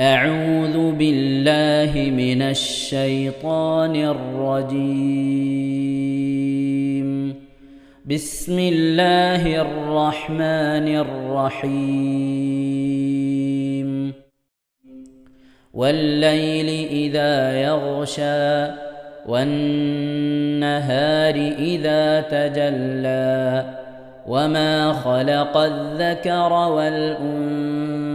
أعوذ بالله من الشيطان الرجيم. بسم الله الرحمن الرحيم. والليل إذا يغشى والنهار إذا تجلى وما خلق الذكر والأنثى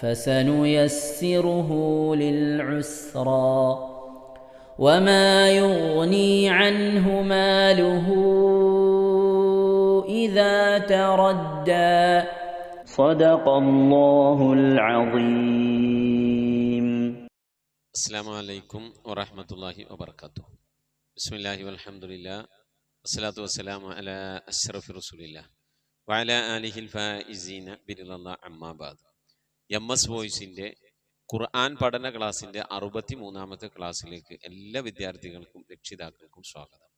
فسنيسره للعسرى وما يغني عنه ماله إذا تردى. صدق الله العظيم. السلام عليكم ورحمة الله وبركاته. بسم الله والحمد لله. والصلاة والسلام على أشرف رسول الله وعلى آله الفائزين. برضا الله عما بعد. M S വോയിസിന്റെ ഖുർആൻ പഠന ക്ലാസ്സിന്റെ അറുപത്തി മൂന്നാമത്തെ ക്ലാസ്സിലേക്ക് എല്ലാ വിദ്യാർത്ഥികൾക്കും രക്ഷിതാക്കൾക്കും സ്വാഗതം.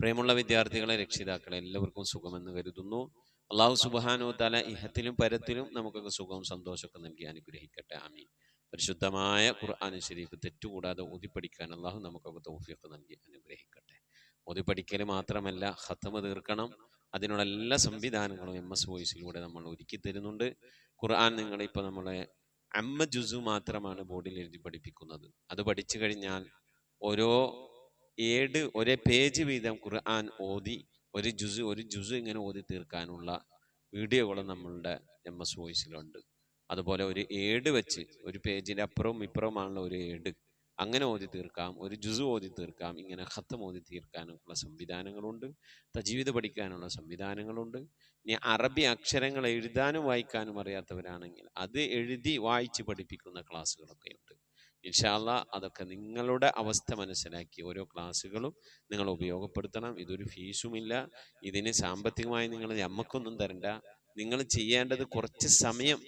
പ്രിയമുള്ള വിദ്യാർത്ഥികളെ രക്ഷിതാക്കളെ എല്ലാവർക്കും സുഖമെന്ന് കരുതുന്നു. അള്ളാഹു സുബാനോ തല ഇഹത്തിലും പരത്തിലും നമുക്കൊക്കെ സുഖവും സന്തോഷമൊക്കെ നൽകി അനുഗ്രഹിക്കട്ടെ. ആമീൻ. പരിശുദ്ധമായ ഖുർആൻ ശരീഫ് തെറ്റുകൂടാതെ ഓതിപ്പടിക്കാൻ അള്ളാഹു നമുക്കൊക്കെ തൗഫീഖ് നൽകി അനുഗ്രഹിക്കട്ടെ. ഓതിപ്പടിക്കൽ മാത്രമല്ല ഹത്തമ തീർക്കണം. അതിനുള്ള എല്ലാ സംവിധാനങ്ങളും എം എസ് വോയിസിലൂടെ നമ്മൾ ഒരുക്കി തരുന്നുണ്ട്. ഖുർആൻ നിങ്ങളിപ്പോൾ നമ്മളെ അമ്മ ജുസു മാത്രമാണ് ബോർഡിൽ എഴുതി പഠിപ്പിക്കുന്നത്. അത് പഠിച്ചു കഴിഞ്ഞാൽ ഓരോ ഏട് ഒരേ പേജ് വീതം ഖുർആൻ ഓതി ഒരു ജുസു ഒരു ജുസു ഇങ്ങനെ ഓതി തീർക്കാനുള്ള വീഡിയോകളും നമ്മളുടെ എം എസ് വോയിസിലുണ്ട് അതുപോലെ ഒരു ഏട് വെച്ച് ഒരു പേജിന്റെ അപ്പുറവും ഇപ്പുറവുമാണുള്ള ഒരു ഏട് അങ്ങനെ ഓതി തീർക്കാം ഒരു ജുസു ഓതി തീർക്കാം ഇങ്ങനെ ഖത്തം ഓതി തീർക്കാനുള്ള സംവിധാനങ്ങളുണ്ട് തജീവിത പഠിക്കാനുള്ള സംവിധാനങ്ങളുണ്ട്. ഇനി അറബി അക്ഷരങ്ങൾ എഴുതാനും വായിക്കാനും അറിയാത്തവരാണെങ്കിൽ അത് എഴുതി വായിച്ച് പഠിപ്പിക്കുന്ന ക്ലാസ്സുകളൊക്കെ ഉണ്ട് ഇൻഷാല്ല അതൊക്കെ നിങ്ങളുടെ അവസ്ഥ മനസ്സിലാക്കി ഓരോ ക്ലാസ്സുകളും നിങ്ങൾ ഉപയോഗപ്പെടുത്തണം. ഇതൊരു ഫീസുമില്ല ഇതിന് സാമ്പത്തികമായി നിങ്ങൾ നമ്മക്കൊന്നും തരണ്ട. നിങ്ങൾ ചെയ്യേണ്ടത് കുറച്ച് സമയം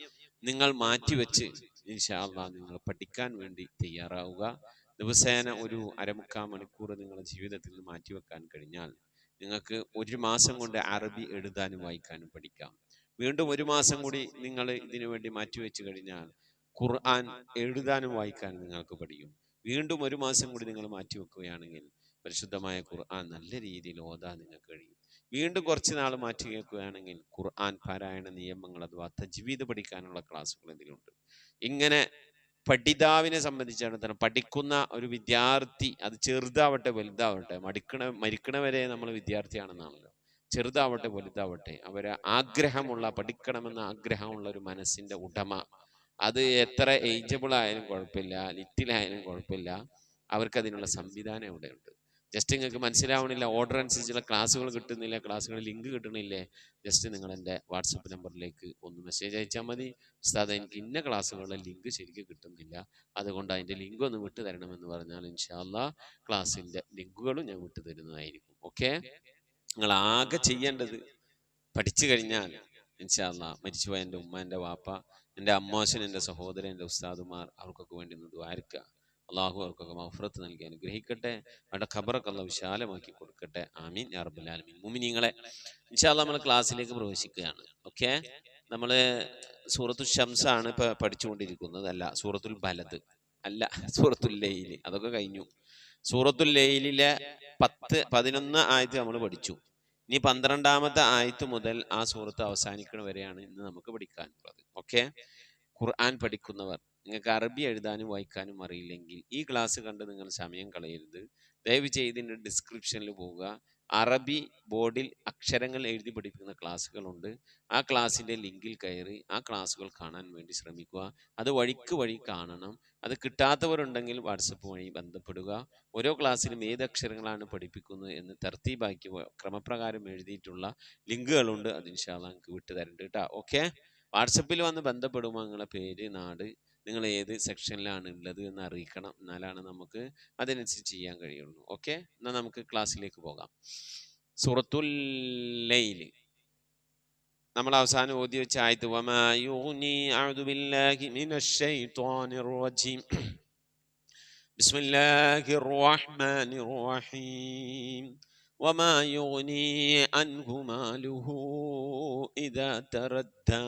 നിങ്ങൾ മാറ്റിവെച്ച് ഇൻഷാല്ല നിങ്ങൾ പഠിക്കാൻ വേണ്ടി തയ്യാറാവുക. ദിവസേന ഒരു അരമുക്കാൽ മണിക്കൂർ നിങ്ങളുടെ ജീവിതത്തിൽ നിന്ന് മാറ്റിവെക്കാൻ കഴിഞ്ഞാൽ നിങ്ങൾക്ക് ഒരു മാസം കൊണ്ട് അറബി എഴുതാനും വായിക്കാനും പഠിക്കാം. വീണ്ടും ഒരു മാസം കൂടി നിങ്ങൾ ഇതിനു വേണ്ടി മാറ്റിവെച്ച് കഴിഞ്ഞാൽ ഖുർആൻ എഴുതാനും വായിക്കാനും നിങ്ങൾക്ക് പഠിക്കും. വീണ്ടും ഒരു മാസം കൂടി നിങ്ങൾ മാറ്റിവെക്കുകയാണെങ്കിൽ പരിശുദ്ധമായ ഖുർആൻ നല്ല രീതിയിൽ ഓതാൻ നിങ്ങൾക്ക് കഴിയും. വീണ്ടും കുറച്ച് നാൾ മാറ്റി കേൾക്കുകയാണെങ്കിൽ ഖുർആൻ പാരായണ നിയമങ്ങൾ അഥവാ തജ്വീദ് പഠിക്കാനുള്ള ക്ലാസ്സുകൾ ഇതിലുണ്ട് ഇങ്ങനെ പഠിതാവിനെ സംബന്ധിച്ചിടത്തോളം പഠിക്കുന്ന ഒരു വിദ്യാർത്ഥി അത് ചെറുതാവട്ടെ വലുതാവട്ടെ മടിക്കണ മരിക്കണവരെ നമ്മൾ വിദ്യാർത്ഥിയാണെന്നാണല്ലോ. ചെറുതാവട്ടെ വലുതാവട്ടെ അവരെ ആഗ്രഹമുള്ള പഠിക്കണമെന്ന ആഗ്രഹമുള്ള ഒരു മനസ്സിന്റെ ഉടമ അത് എത്ര ഏജബിൾ ആയാലും കുഴപ്പമില്ല ലിറ്റിലായാലും കുഴപ്പമില്ല അവർക്ക് അതിനുള്ള സംവിധാനം ഇവിടെയുണ്ട്. ജസ്റ്റ് നിങ്ങൾക്ക് മനസ്സിലാവണില്ല ഓർഡർ അനുസരിച്ചുള്ള ക്ലാസ്സുകൾ കിട്ടുന്നില്ല ക്ലാസ്സുകൾ ലിങ്ക് കിട്ടണില്ലേ? ജസ്റ്റ് നിങ്ങൾ എന്റെ വാട്സപ്പ് നമ്പറിലേക്ക് ഒന്ന് മെസ്സേജ് അയച്ചാൽ മതി. ഉസ്താദ് എനിക്ക് ഇന്ന ക്ലാസ്സുകളുടെ ലിങ്ക് ശരിക്കും കിട്ടുന്നില്ല. അതുകൊണ്ട് അതിന്റെ ലിങ്ക് ഒന്ന് വിട്ടു തരണമെന്ന് പറഞ്ഞാൽ ഇൻഷാല്ല ക്ലാസ്സിന്റെ ലിങ്കുകളും ഞാൻ വിട്ടു തരുന്നതായിരിക്കും. ഓക്കെ നിങ്ങൾ ആകെ ചെയ്യേണ്ടത് പഠിച്ചു കഴിഞ്ഞാൽ ഇൻഷാല്ല മരിച്ചുപോയ എന്റെ ഉമ്മ എന്റെ വാപ്പ എന്റെ അമ്മാശൻ എന്റെ സഹോദരൻ എന്റെ ഉസ്താദുമാർ അവർക്കൊക്കെ വേണ്ടി ഒന്ന് ദ്വാരിക്കുക അള്ളാഹു അവർക്കൊക്കെ മഫറത്ത് നൽകി അനുഗ്രഹിക്കട്ടെ. അവരുടെ ഖബറൊക്കെ അള്ള വിശാലമാക്കി കൊടുക്കട്ടെ. ആമീൻ ആലമീൻ. മുമിനിങ്ങളെ ഇൻഷാല്ല നമ്മൾ ക്ലാസ്സിലേക്ക് പ്രവേശിക്കുകയാണ്. ഓക്കെ? നമ്മൾ സൂറത്തു ഷംസാണ് ഇപ്പൊ പഠിച്ചുകൊണ്ടിരിക്കുന്നത്. അല്ല സൂറത്തുൽ ബലത് അല്ല സൂറത്തുൽ ലൈൽ. അതൊക്കെ കഴിഞ്ഞു. സൂറത്തുൽ ലൈലിലെ പത്ത് പതിനൊന്ന് ആയത്ത് നമ്മൾ പഠിച്ചു. ഇനി പന്ത്രണ്ടാമത്തെ ആയത്ത് മുതൽ ആ സൂറത്ത് അവസാനിക്കണ വരെയാണ് ഇന്ന് നമുക്ക് പഠിക്കാനുള്ളത്. ഓക്കെ? ഖുർആൻ പഠിക്കുന്നവർ. നിങ്ങൾക്ക് അറബി എഴുതാനും വായിക്കാനും അറിയില്ലെങ്കിൽ ഈ ക്ലാസ് കണ്ട് നിങ്ങൾ സമയം കളയരുത്. ദയവ് ചെയ്ത് ഇതിന്റെ ഡിസ്ക്രിപ്ഷനിൽ പോവുക. അറബി ബോർഡിൽ അക്ഷരങ്ങൾ എഴുതി പഠിപ്പിക്കുന്ന ക്ലാസ്സുകളുണ്ട് ആ ക്ലാസ്സിന്റെ ലിങ്കിൽ കയറി ആ ക്ലാസ്സുകൾ കാണാൻ വേണ്ടി ശ്രമിക്കുക. അത് വഴിക്ക് വഴി കാണണം. അത് കിട്ടാത്തവരുണ്ടെങ്കിൽ വാട്സപ്പ് വഴി ബന്ധപ്പെടുക. ഓരോ ക്ലാസ്സിലും ഏത് അക്ഷരങ്ങളാണ് പഠിപ്പിക്കുന്നത് എന്ന് തർത്തീബാക്കി ക്രമപ്രകാരം എഴുതിയിട്ടുള്ള ലിങ്കുകളുണ്ട്. അത് ഇൻഷാല്ല നിങ്ങൾക്ക് വിട്ടു തരണ്ട് കേട്ടോ. ഓക്കെ വാട്സപ്പിൽ വന്ന് ബന്ധപ്പെടുമ്പോൾ നിങ്ങളുടെ പേര് നാട് നിങ്ങൾ ഏത് സെക്ഷനിലാണ് ഉള്ളത് എന്ന് അറിയിക്കണം എന്നാലാണ് നമുക്ക് അതിനനുസരിച്ച് ചെയ്യാൻ കഴിയുള്ളൂ ഓക്കെ എന്നാൽ നമുക്ക് ക്ലാസ്സിലേക്ക് പോകാം സൂറത്തുൽ ലൈല് നമ്മൾ അവസാനം ഓതി വെച്ച ആയത്ത് വമാ യുഗ്നി അഅൂദു ബില്ലാഹി മിനശ് ശൈത്വാനിർ റജീം ബിസ്മില്ലാഹിർ റഹ്മാനിർ റഹീം وما يغني عنه ماله إذا تردى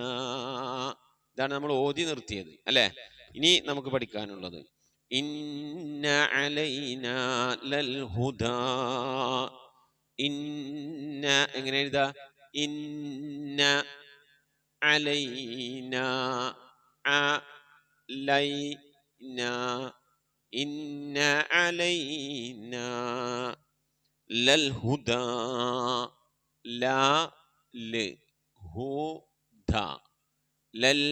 ഇതാണ് നമ്മൾ ഓതി നിർത്തിയത് അല്ലേ? ഇനി നമുക്ക് പഠിക്കാനുള്ളത്. ഇന്ന എങ്ങനെ എഴുതാ? ഇന്ന അലൈന അലൈന ഇന്ന അലൈന ലൽ ൽ ഹുദ ലൽ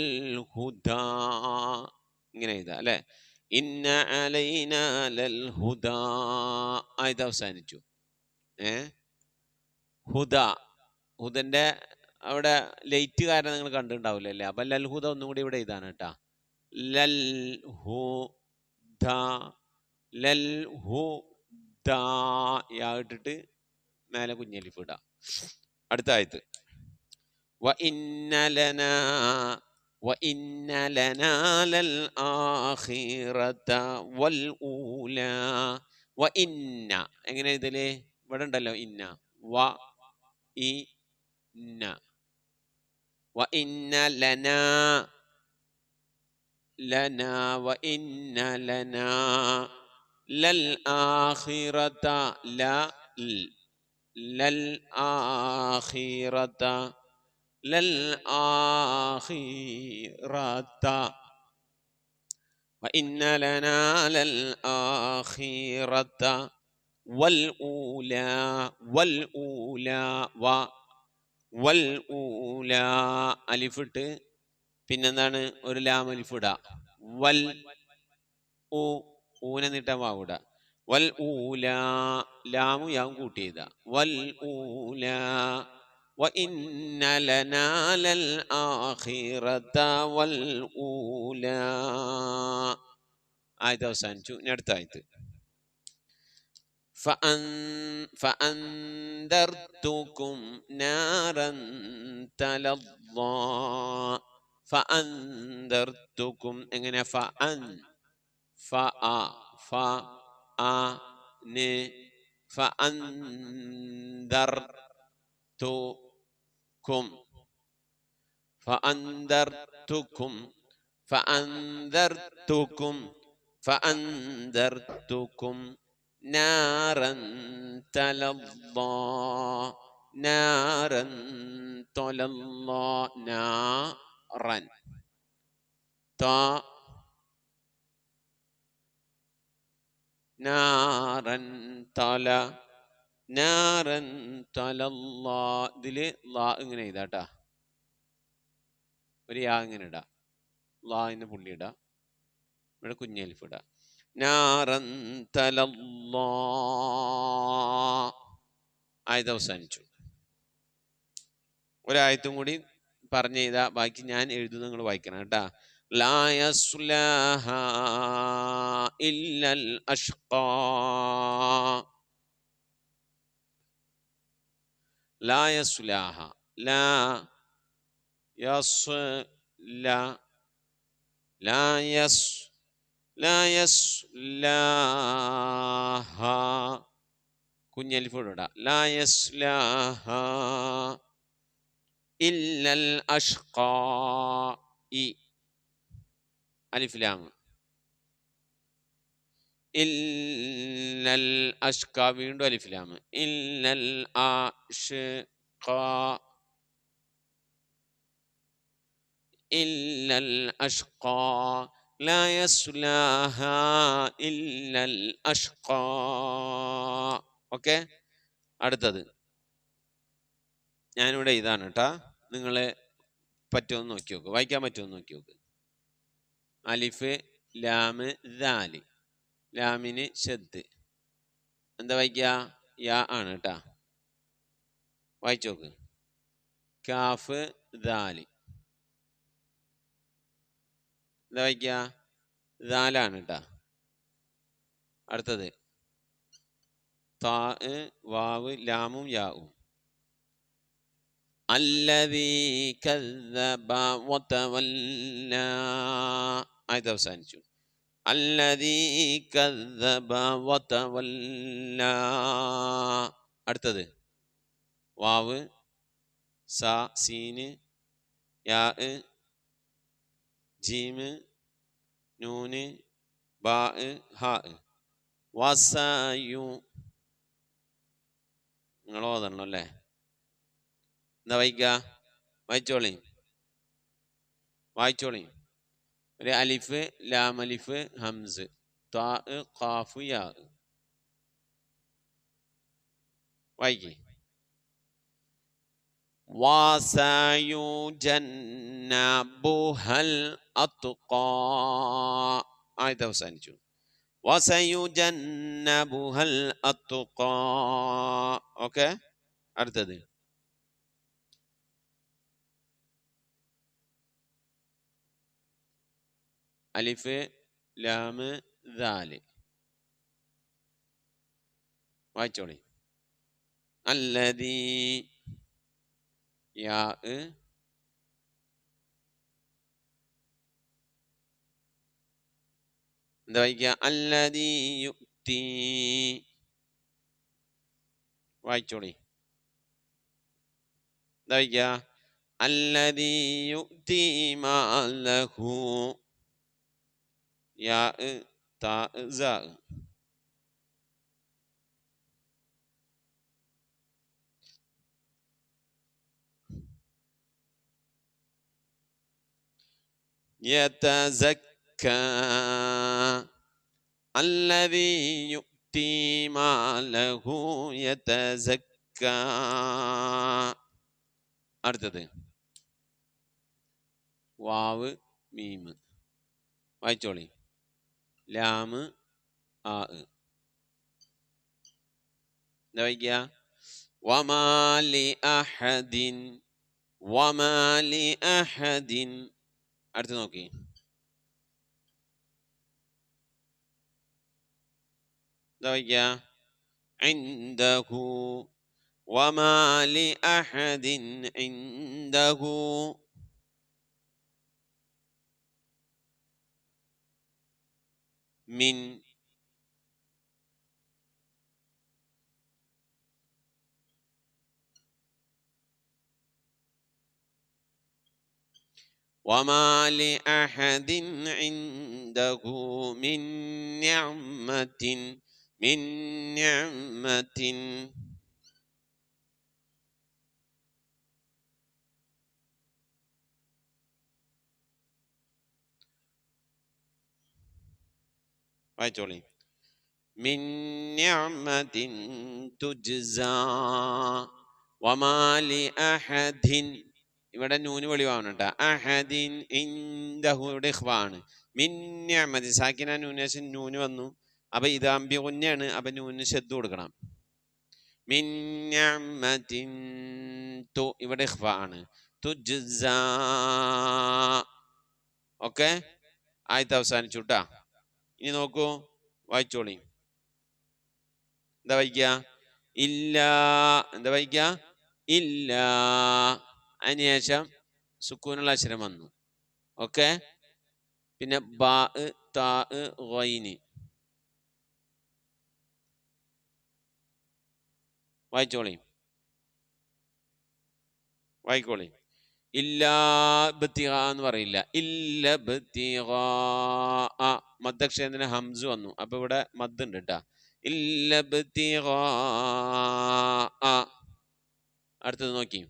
ഇങ്ങനെ എഴുതാം അല്ലേ? ഇന്ന അലൈന ലൽ ഹുദാ അവസാനിച്ചു. ഏ? ഹുദ. ഹുദന്റെ അവിടെ ലൈറ്റ് കാരണം നിങ്ങൾ കണ്ടിട്ടുണ്ടാവില്ല അല്ലേ? അപ്പൊ ലൽ ഒന്നും കൂടി ഇവിടെ എഴുതാണ് കേട്ടാ. ലൽ ഹുദ ലൽ ഹു യാ ഇട്ടിട്ട് മേലെ കുഞ്ഞലിഫ് ഇടാം. അടുത്ത ആയത്ത് വഇന്നലന വഇന്നലന ലൽ ആഖിറത വൽ ഊല വഇന്ന എങ്ങനെ ഇതിൽ ഇവിടെ ഉണ്ടല്ലോ ഇന്ന. വ ഇ ഇന്ന വഇന്ന ലന ലന വഇന്ന ലന ലൽ ആഖിറത للآخرة وإن لنا للآخرة والأولى والأولى و والأولى അലിഫിട്ട് പിന്നെന്താണ് ഒരു ലാം അലിഫിട വൽ ഊ ഊന നീട്ടാൻ വാവിട വൽ ഊല ലാമു യാവും കൂട്ടിയത വൽ ഊല وإن لنا للآخرة والأولى ആയത് അവസാനിച്ചു ഇനി അടുത്ത ആയത് فأن فأنذرتكم نارا تلظى فأنذرتكم എങ്ങനെ فأن فأ ف أ ن فأنذرتكم فأنذرتكم. فأنذرتكم. فأنذرتكم. نارا تلظى. نارا تلظى. نارا تا. نارا تلا നാരൻ തലല്ലാ. ലാ ഇങ്ങനെ ഇതാട്ടാ ഒരു യാ ഇങ്ങനെ ഇടാ. ലാ എന്ന് പുള്ളി ഇടാ. ഇവിടെ കുഞ്ഞലിഫ് ഇടാ. നാരൻ ആയത് അവസാനിച്ചു. ഒരായത്തും കൂടി പറഞ്ഞു ഇതാ ബാക്കി ഞാൻ എഴുതുന്നത് നിങ്ങൾ വായിക്കണം കേട്ടാ. ലായസ്ലഹ ഇല്ലൽ അഷ്കാ لا يصلاها لا يص لا لا يص لا يصلاها കുഞ്ഞലിഫ് ഇടാം لا يصلاها إلا الأشقى إي ألف لام إلا الأشقى വീണ്ടും അലിഫ് ലാം إلا الأشقى إلا الأشقى لا يصلاها إلا الأشقى ഓക്കെ അടുത്തത് ഞാനിവിടെ ഇതാണ് കേട്ടാ നിങ്ങളെ പറ്റുമെന്ന് നോക്കി നോക്ക് വായിക്കാൻ പറ്റുമെന്ന് നോക്കി നോക്ക് അലിഫ് ലാമ് ദാല് ലാമിന് ഷെദ് എന്താ വായിക്കുക യാ ആണ് കേട്ടാ. വായിച്ചോക്ക്. കാഫ് ദാൽ. എന്താ വായിക്കുക ദാലാണ് കേട്ടാ. അടുത്തത്. താ വാവ് ലാമും യാവും. അല്ലതീ കല്ലബ വത്തവല്ല ആയത് അവസാനിച്ചു. അടുത്തത്. വാവ് സ സീന് യാ ജീമ് നൂന് ബാ ഹാ വസയു. നിങ്ങൾ ഓതണം അല്ലേ? എന്താ വായിക്ക? വായിച്ചോളി. വായിച്ചോളി. ر ألف لام ألف همز طاء قاف ياء. ويجي. وسيجنبها الأتقى آية وسنجو وسيجنبها الأتقى أوكي؟ ارتدي അലിഫ് ലാമ് ദാൽ വായിച്ചോളി. അല്ലതീ യാ എന്താ വായിക്കുക? അല്ലതീ യുക്തി. വായിച്ചോളി. എന്താ വായിക്കുക? അല്ലതീ യുക്തി മാലഹു യാ താ സ يتزكى الذي يؤتي ماله يتزكى അടുത്തത് വാവ് മീമ് വായിച്ചോളി ലാമ് ആ എന്താ വായിക്കുക വമാലി അഹദിൻ വമാലി അഹദിൻ അടുത്ത് നോക്കി എന്താ വായിക്കുക عنده وما لأحد عنده من وما لأحد عنده من نعمة من نعمة വായിച്ചോളി ഇവിടെ നൂന് വെളിവാണ് അഹദിൻ ഇൻദഹു ഇവിടെ ഇഖ്വാണ്. മിൻ നിഅമത്തി സാക്കിന നൂനേശൻ നൂന് വന്നു. അപ്പൊ ഇത് അമ്പി കുഞ്ഞാണ് അപ്പൊ നൂന് ശബ്ദ കൊടുക്കണം. മിൻ നിഅമത്തിൻ തു ഇവിടെ ഇഖ്വാണ്. തുജ്സ. ഓക്കെ? ആയത്ത് അവസാനിച്ചു ട്ടാ. ഇനി നോക്കൂ വായിച്ചോളി. എന്താ വായിക്കുക ഇല്ല എന്താ വായിക്കുക ഇല്ല. അതിനുശേഷം സുക്കൂനുള്ള അക്ഷരം വന്നു. ഓക്കെ? പിന്നെ ബാ താ ഗൈനി. വായിച്ചോളി. വായിക്കോളി. ഇല്ലാ ബത്തിഗ എന്ന് പറയില്ല. ഇല്ല ബത്തിഗ. മദ്ദക്ഷേന്ദ്രന് ഹംസ് വന്നു. അപ്പൊ ഇവിടെ മദ് ഉണ്ട് കേട്ടാ ഇല്ലബത്തി അടുത്തത് നോക്കി.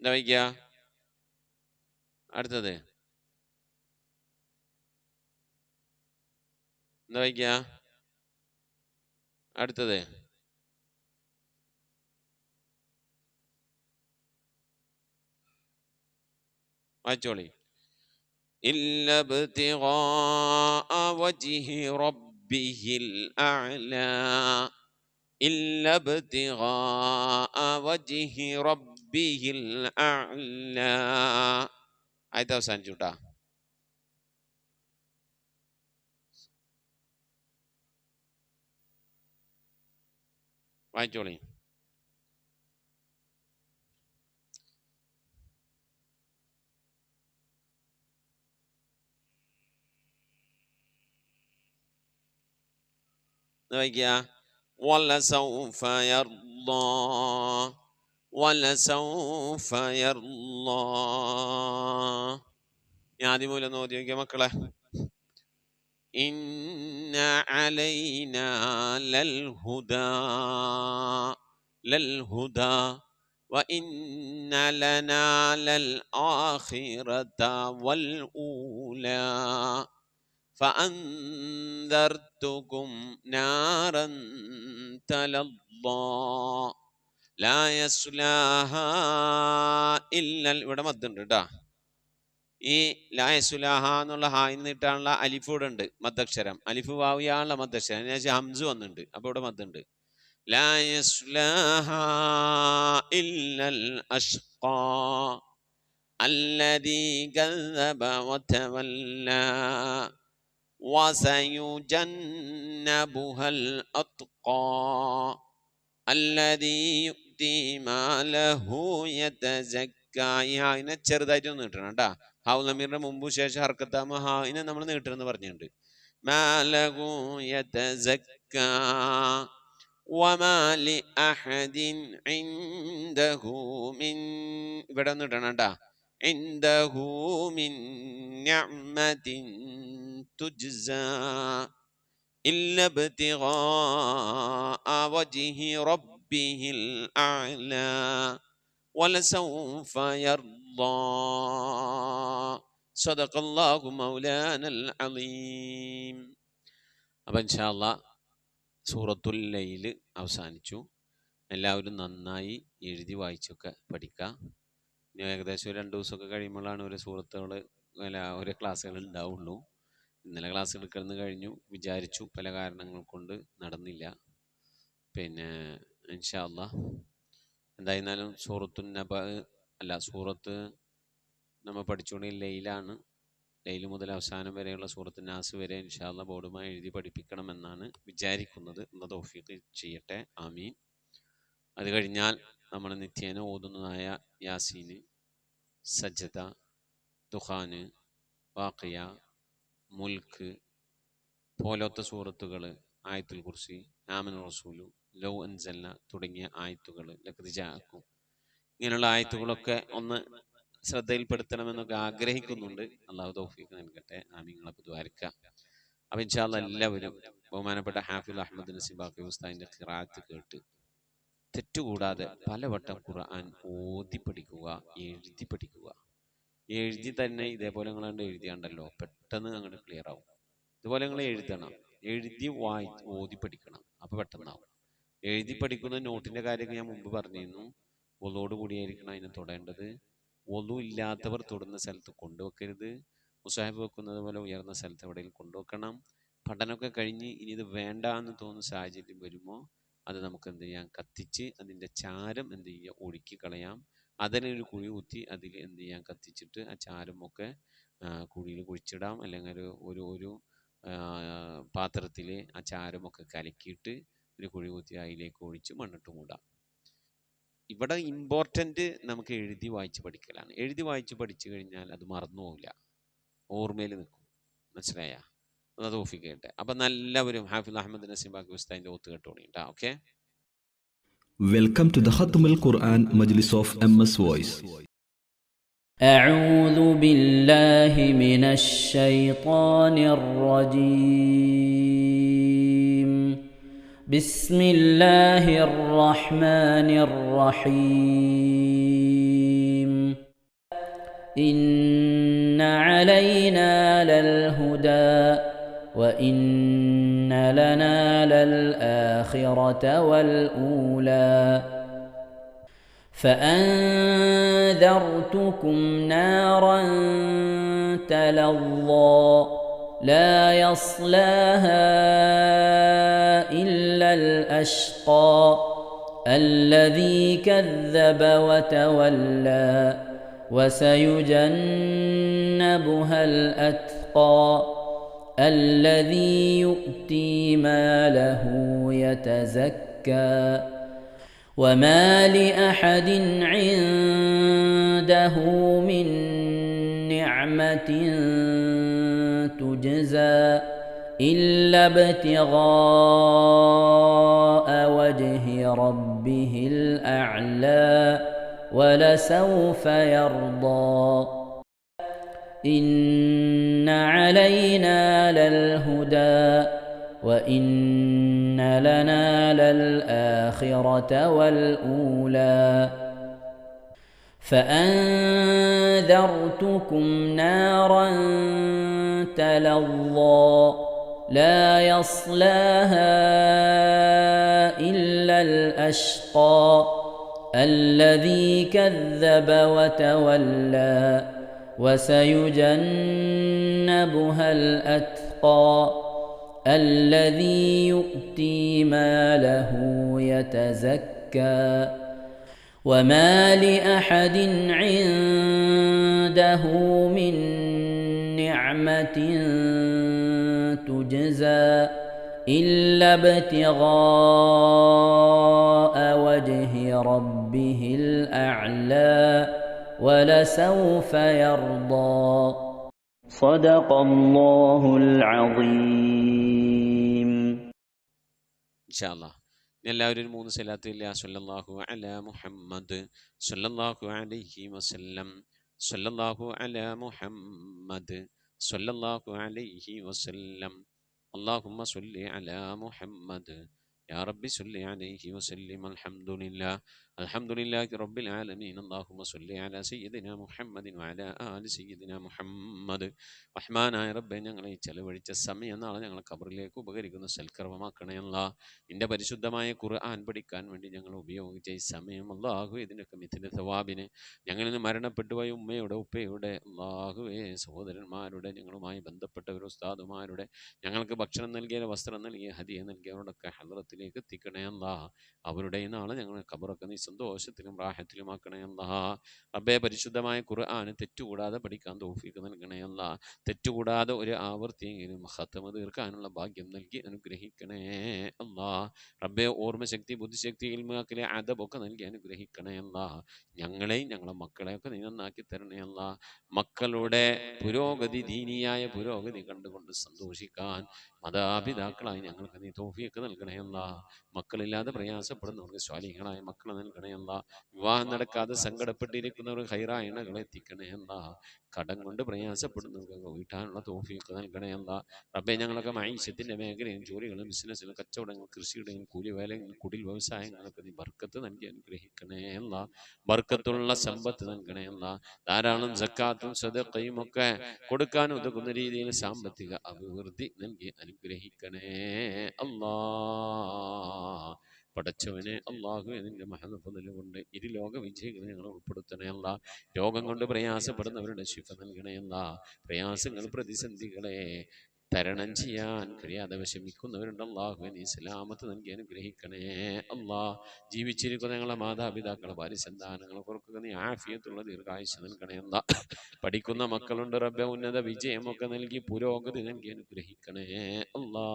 എന്താ വയ്ക്ക? അടുത്തത്. എന്താ വയ്ക്ക? അടുത്തത്. رجل إلا ابتغاء وجه ربه الأعلى إلا ابتغاء وجه ربه الأعلى هذا سنجدا رجل ولسوف يرضى ولسوف يرضى. يعني مولا نودي يا مكلا إن علينا للهدى للهدى وإن لنا للآخرة والأولى فأنت فأنذرتكم نارا تلظى لا يصلاها إلا ഇവിടെ മദ്ദുണ്ട് കേട്ടാ ഈ ലായസുലാഹ എന്നുള്ള ഹായിൽ നിന്നിട്ടാണുള്ള അലിഫ് ഇവിടെ ഉണ്ട് മദ്ദക്ഷരം അലിഫ് വാവിയാണുള്ള മദ്ദക്ഷരം അതിന് ഹംസ് വന്നിട്ടുണ്ട് അപ്പൊ ഇവിടെ മദ്ദുണ്ട് ലായസുലാഹ ഇല്ലൽ അഷ്ഖാ الذي كذب وتولى وسيجنبها الأتقى الذي يؤتي ماله يتزكى ഈ ഹായിനെ ചെറുതായിട്ടൊന്ന് നീട്ടണം കേട്ടാ ഹാവ് നമീറിന്റെ മുമ്പ് ശേഷം ഹർക്കത്താമ ഹായിനെ നമ്മൾ നീട്ടണമെന്ന് പറഞ്ഞിട്ടുണ്ട് മാലഹു യതസക്ക وما لأحد عنده من ഇവിടെ നീട്ടണം കേട്ടാ عنده من نعمة تجزى إلا ابتغاء وجه ربه الأعلى ولسوف يرضى صدق الله مولانا العظيم അപ്പം ഇൻഷാല്ല സൂറത്തുൽ ലൈല് അവസാനിച്ചു എല്ലാവരും നന്നായി എഴുതി വായിച്ചൊക്കെ പഠിക്കുക ഏകദേശം ഒരു രണ്ട് ദിവസമൊക്കെ കഴിയുമ്പോഴാണ് ഒരു സുഹൃത്തുക്കൾ അല്ല ഒരു ക്ലാസ്സുകൾ ഉണ്ടാവുള്ളൂ ഇന്നലെ ക്ലാസ് എടുക്കുന്നത് കഴിഞ്ഞു. വിചാരിച്ചു പല കാരണങ്ങൾ കൊണ്ട് നടന്നില്ല. പിന്നെ ഇൻഷാല്ല എന്തായിരുന്നാലും സൂറത്തു നബ അല്ല സൂറത്ത് നമ്മൾ പഠിച്ചുകൊണ്ട് ലൈലാണ്. ലെയിൽ മുതൽ അവസാനം വരെയുള്ള സൂറത്ത് നാസ് വരെ ഇൻഷാല്ല ബോർഡുമായി എഴുതി പഠിപ്പിക്കണമെന്നാണ് വിചാരിക്കുന്നത്. എന്ന തോഫീക്ക് ചെയ്യട്ടെ. ആമീൻ. അത് കഴിഞ്ഞാൽ നമ്മൾ നിത്യേന ഓതുന്നതായ യാസീന് സജ്ജത ദുഹാന് വാക്കിയ മുൽക്ക് പോലത്തെ സൂറത്തുകൾ ആയത്തുൽ കുർസി ആമൻ റസൂലു ലൗ അൻസല്ല തുടങ്ങിയ ആയത്തുകൾ ലക്തിജാക്കും ഇങ്ങനെയുള്ള ആയത്തുകളൊക്കെ ഒന്ന് ശ്രദ്ധയിൽപ്പെടുത്തണമെന്നൊക്കെ ആഗ്രഹിക്കുന്നുണ്ട്. അള്ളാഹു തൗഫീഖ് നൽകട്ടെ. ആമിങ്ങളൊക്കെ ദ്വാരിക്കുക അപ്പം ഇൻഷാല്ല എല്ലാവരും ബഹുമാനപ്പെട്ട ഹാഫിൽ അഹമ്മദ് നസീബാക്കി ഉസ്താദിന്റെ ഖിറാത്ത് കേട്ട് തെറ്റുകൂടാതെ പലവട്ടം ഖുർആൻ ഓതി പഠിക്കുക എഴുതി പഠിക്കുക. എഴുതി തന്നെ ഇതേപോലെ നിങ്ങൾ കണ്ട് എഴുതിയാണ്ടല്ലോ പെട്ടെന്ന് അങ്ങോട്ട് ക്ലിയർ ആവും. ഇതുപോലെ നിങ്ങൾ എഴുതണം. എഴുതി വായി ഓതി പഠിക്കണം. അപ്പൊ പെട്ടെന്നാവും. എഴുതി പഠിക്കുന്ന നോട്ടിന്റെ കാര്യമൊക്കെ ഞാൻ മുമ്പ് പറഞ്ഞിരുന്നു. ഒലോട് കൂടിയായിരിക്കണം അതിനെ തൊടേണ്ടത്. ഒലു ഇല്ലാത്തവർ തൊടുന്ന സ്ഥലത്ത് കൊണ്ടുവെക്കരുത്. മുസാഹിബ് വെക്കുന്നത് പോലെ ഉയർന്ന സ്ഥലത്ത് എവിടെയെങ്കിലും കൊണ്ടുവെക്കണം. പഠനമൊക്കെ കഴിഞ്ഞ് ഇനി ഇത് വേണ്ട എന്ന് തോന്നുന്ന സാഹചര്യം വരുമ്പോൾ അത് നമുക്ക് എന്ത് ചെയ്യാം? കത്തിച്ച് അതിന്റെ ചാരം എന്ത് ചെയ്യുക? ഒഴുക്കി കളയാം. അതിനൊരു കുഴി കുത്തി അതിൽ എന്ത് ചെയ്യാം? കത്തിച്ചിട്ട് ആ ചാരമൊക്കെ കുഴിയിൽ കുഴിച്ചിടാം. അല്ലെങ്കിൽ ഒരു ഒരു പാത്രത്തിൽ ആ ചാരമൊക്കെ കലക്കിയിട്ട് ഒരു കുഴി കുത്തി അതിലേക്ക് ഒഴിച്ച് മണ്ണിട്ട് മൂടാം. ഇവിടെ ഇമ്പോർട്ടന്റ് നമുക്ക് എഴുതി വായിച്ച് പഠിക്കലാണ്. എഴുതി വായിച്ച് പഠിച്ചു കഴിഞ്ഞാൽ അത് മറന്നു പോവില്ല ഓർമ്മയിൽ നിൽക്കും. മനസ്സിലായ? അത് തോഫിക്കട്ടെ അപ്പം നല്ലവരും ഹാഫിൽ അഹമ്മദ് നസീം ബാക്കി ഉസ്താദിൻ്റെ ഒത്ത് കേട്ടോണിട്ടാ okay Welcome to the Khatam al Quran Majlis of MS Voice. أعوذ بالله من الشيطان الرجيم بسم الله الرحمن الرحيم إن علينا للهدى وإن لنا للآخرة والأولى. فأنذرتكم نارا تلظى لا يصلاها إلا الأشقى الذي كذب وتولى وسيجنبها الأتقى. الذي يؤتي ماله يتزكى وما لأحد عنده من نعمة تجزى إلا ابتغاء وجه ربه الأعلى ولسوف يرضى إن علينا للهدى وإن لنا للآخرة والأولى فأنذرتكم نارا تلظى لا يصلاها إلا الأشقى الذي كذب وتولى وسيجنبها الأتقى الذي يؤتي ماله يتزكى وما لأحد عنده من نعمة تجزى إلا ابتغاء وجه ربه الأعلى ولسوف يرضى صدق الله العظيم ഇൻഷാല്ലാ എല്ലാവരും ഒരു മൂന്ന് സലാത്ത് ഇല്ല സല്ലല്ലാഹു അല മുഹമ്മദ് സല്ലല്ലാഹു അലൈഹി വസല്ലം സല്ലല്ലാഹു അല മുഹമ്മദ് സല്ലല്ലാഹു അലൈഹി വസല്ലം اللهم صل على محمد يا رب صل عليه وسلم الحمد لله الحمد لله رب العالمين اللهم صل على سيدنا محمد وعلى آل سيدنا محمد റഹ്മാനായ റബ്ബെ ഞങ്ങളെ ഈ ചെലവഴിച്ച സമയം നാളെ ഞങ്ങളെ കബറിലേക്ക് ഉപകരിക്കുന്ന സൽക്കർമ്മമാക്കണയല്ല നിന്റെ പരിശുദ്ധമായ ഖുർആൻ പഠിക്കാൻ വേണ്ടി ഞങ്ങൾ ഉപയോഗിച്ച ഈ സമയം അള്ളാഹു ഇതിനൊക്കെ മിഥിൻ്റെ സവാബിന് ഞങ്ങളിൽ നിന്ന് മരണപ്പെട്ടു പോയ ഉമ്മയുടെ ഉപ്പയുടെ അള്ളാഹുവേ സഹോദരന്മാരുടെ ഞങ്ങളുമായി ബന്ധപ്പെട്ടവർ ഉസ്താദുമാരുടെ ഞങ്ങൾക്ക് ഭക്ഷണം നൽകിയ വസ്ത്രം നൽകിയ ഹദിയ നൽകിയവരോടൊക്കെ ഹലറത്തിലേക്ക് എത്തിക്കണയല്ല അവരുടെ ഈ നാളെ ഞങ്ങൾ കബറൊക്കെ നീ സന്തോഷത്തിലും റാഹത്തിലുമാക്കണയല്ല. റബ്ബെ പരിശുദ്ധമായ ഖുർആൻ തെറ്റുകൂടാതെ പഠിക്കാൻ തോഫിക്ക് നൽകണയല്ല. തെറ്റുകൂടാതെ ഒരു ആവർത്തിയെങ്കിലും ഹത്തമ തീർക്കാനുള്ള ഭാഗ്യം നൽകി അനുഗ്രഹിക്കണേ അല്ലാ. റബ്ബെ ഓർമ്മശക്തി ബുദ്ധിശക്തി ഇൽമാക്കിലെ അതബൊക്കെ നൽകി അനുഗ്രഹിക്കണേ അല്ലാ ഞങ്ങളെയും ഞങ്ങളെ മക്കളെയൊക്കെ നീ നന്നാക്കി തരണേ അല്ലാ മക്കളുടെ പുരോഗതി ദീനിയായ പുരോഗതി കണ്ടുകൊണ്ട് സന്തോഷിക്കാൻ മാതാപിതാക്കളായി ഞങ്ങൾക്ക് നീ തോഫിയൊക്കെ നൽകണേ അല്ലാ. മക്കളില്ലാതെ പ്രയാസപ്പെടുന്നവർക്ക് സ്വാലികളായ മക്കളെ നൽകണേ അല്ലാ. വിവാഹം നടക്കാതെ സങ്കടപ്പെട്ടിരിക്കുന്നവർ ഹൈറായണകളെ എത്തിക്കണേ അല്ലാ. കടം കൊണ്ട് പ്രയാസപ്പെടുന്നവർക്ക് വീട്ടാനുള്ള തോഫിയൊക്കെ നൽകണേ അല്ല. റബ്ബെ ഞങ്ങളൊക്കെ മൈശ്യത്തിന്റെ മേഖലയും ജോലികളും ബിസിനസ്സിലും കച്ചവടങ്ങൾ കൃഷിയുടെയും കൂലിവേലയും കുടിൽ വ്യവസായങ്ങളൊക്കെ നീ ബർക്കത്ത് നൽകി അനുഗ്രഹിക്കണേ അല്ല. ബർക്കത്തുള്ള സമ്പത്ത് നൽകണേ അല്ല. ധാരാളം സക്കാത്തും സദക്കയും ഒക്കെ കൊടുക്കാൻ ഉതകുന്ന രീതിയിൽ സാമ്പത്തിക അഭിവൃദ്ധി നൽകി അനുഗ്രഹിക്കണേ അല്ലാ. പടച്ചവനെ അള്ളാഹു നിന്റെ മഹനഫതിൽ കൊണ്ട് ഇരു ലോക വിജയികളെ ഞങ്ങൾ ഉൾപ്പെടുത്തണേ അല്ല. രോഗം കൊണ്ട് പ്രയാസപ്പെടുന്നവരുടെ ശിഫ നൽകണേ അല്ല. പ്രയാസങ്ങൾ പ്രതിസന്ധികളെ തരണം ചെയ്യാൻ കഴിയാതെ വിഷമിക്കുന്നവരുണ്ട് അള്ളാഹു. നീ സലാമത്ത് നൽകി അനുഗ്രഹിക്കണേ അള്ളാഹ് ജീവിച്ചിരിക്കുന്ന ഞങ്ങളെ മാതാപിതാക്കളെ ഭാര്യ സന്താനങ്ങളെ കുറക്കുക നീ ആഫിയത്തുള്ള ദീർഘായുസ് നൽകണേ അല്ല. പഠിക്കുന്ന മക്കളുണ്ട് റബ്ബെ ഉന്നത വിജയമൊക്കെ നൽകി പുരോഗതി നൽകി അനുഗ്രഹിക്കണേ അല്ലാ.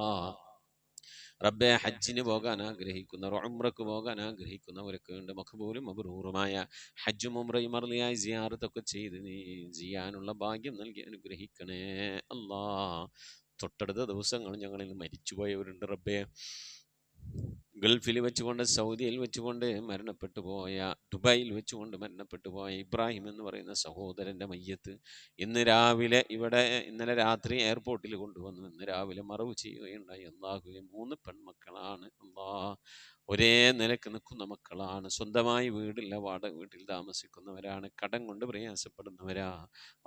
റബ്ബെ ഹജ്ജിന് പോകാൻ ആഗ്രഹിക്കുന്ന ഉംറക്ക് പോകാൻ ആഗ്രഹിക്കുന്നവരൊക്കെ ഉണ്ട്. മഖബൂലും അബ്രൂറുമായ ഹജ്ജും ഉമ്രയും അർലിയായി ജിയാറത്തൊക്കെ ചെയ്ത് നീ ചെയ്യാനുള്ള ഭാഗ്യം നൽകി അനുഗ്രഹിക്കണേ. അല്ലാ തൊട്ടടുത്ത ദിവസങ്ങൾ ഞങ്ങളിൽ മരിച്ചുപോയവരുണ്ട് റബ്ബെ. ഗൾഫിൽ വെച്ചുകൊണ്ട് സൗദിയിൽ വെച്ചുകൊണ്ട് മരണപ്പെട്ടു പോയ ദുബായിൽ വെച്ചുകൊണ്ട് മരണപ്പെട്ടു പോയ ഇബ്രാഹിം എന്ന് പറയുന്ന സഹോദരന്റെ മയ്യത്ത് ഇന്ന് രാവിലെ ഇവിടെ ഇന്നലെ രാത്രി എയർപോർട്ടിൽ കൊണ്ടുവന്നു. ഇന്ന് രാവിലെ മറവ് ചെയ്യുകയുണ്ടായി. അള്ളാഹുവെ മൂന്ന് പെൺമക്കളാണ് അള്ളാ ഒരേ നിലയ്ക്ക് നിൽക്കുന്ന മക്കളാണ്. സ്വന്തമായി വീടില്ല വാടക വീട്ടിൽ താമസിക്കുന്നവരാണ്. കടം കൊണ്ട് പ്രയാസപ്പെടുന്നവരാ.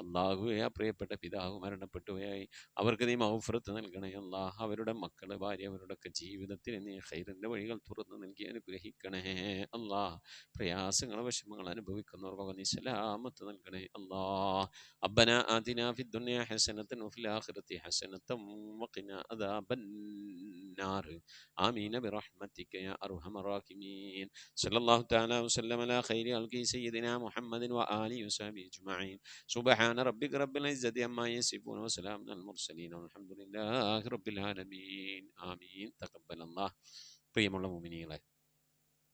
അള്ളാഹുവേ ആ പ്രിയപ്പെട്ട പിതാവ് മരണപ്പെട്ടുപോയായി. അവർക്ക് നീ മൗഫ്രത്ത് നൽകണേ അള്ളാഹ് അവരുടെ മക്കൾ ഭാര്യ അവരുടെയൊക്കെ ജീവിതത്തിൽ നീ ഹൈറിന്റെ വഴികൾ തുറന്ന് നൽകി അനുഗ്രഹിക്കണേ അള്ളാഹ് പ്രയാസങ്ങൾ വിഷമങ്ങൾ അനുഭവിക്കുന്നവർക്കൊക്കെ നീ സലാമത്ത് നൽകണേ അള്ളാ അബ്ബന ആദിന ഫി ദുനിയ ആഖിറതി അദാബന്നാർ ആമീന ബിറഹ്മതിക യാ أرحم الراحمين صلى الله تعالى وسلم على خير خلق سيدنا محمد وآله وصحبه أجمعين سبحان ربك رب العزة عما يصفون وسلام على المرسلين والحمد لله رب العالمين آمين تقبل الله പ്രിയമുള്ള മുമിനികളെ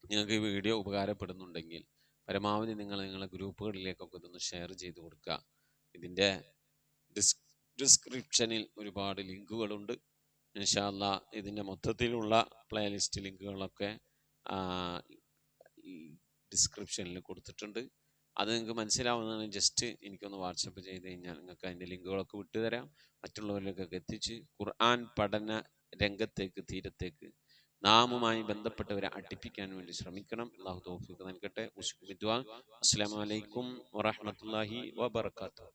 നിങ്ങൾക്ക് ഈ വീഡിയോ ഉപകാരപ്പെടുന്നുണ്ടെങ്കിൽ പരമാവധി നിങ്ങൾ നിങ്ങളുടെ ഗ്രൂപ്പുകളിലേക്കൊക്കെ ഇതൊന്ന് ഷെയർ ചെയ്ത് കൊടുക്കുക ഇതിൻ്റെ ഡിസ് ഡിസ്ക്രിപ്ഷനിൽ ഒരുപാട് ലിങ്കുകളുണ്ട് ഇൻഷാല്ല ഇതിന്റെ മൊത്തത്തിലുള്ള പ്ലേലിസ്റ്റ് ലിങ്കുകളൊക്കെ ഡിസ്ക്രിപ്ഷനിൽ കൊടുത്തിട്ടുണ്ട്. അത് നിങ്ങൾക്ക് മനസ്സിലാവുന്നതാണ്. ജസ്റ്റ് എനിക്കൊന്ന് വാട്സപ്പ് ചെയ്ത് കഴിഞ്ഞാൽ നിങ്ങൾക്ക് അതിന്റെ ലിങ്കുകളൊക്കെ വിട്ടുതരാം. മറ്റുള്ളവരിലേക്കൊക്കെ എത്തിച്ച് ഖുർആൻ പഠന രംഗത്തേക്ക് തീരത്തേക്ക് നാമുമായി ബന്ധപ്പെട്ടവരെ അടുപ്പിക്കാൻ വേണ്ടി ശ്രമിക്കണം. അള്ളാഹു തോഫിക്ക് നൽകട്ടെ. അസ്സാം വലൈക്കും വറഹമത്തല്ലാഹി വബർക്കാത്തു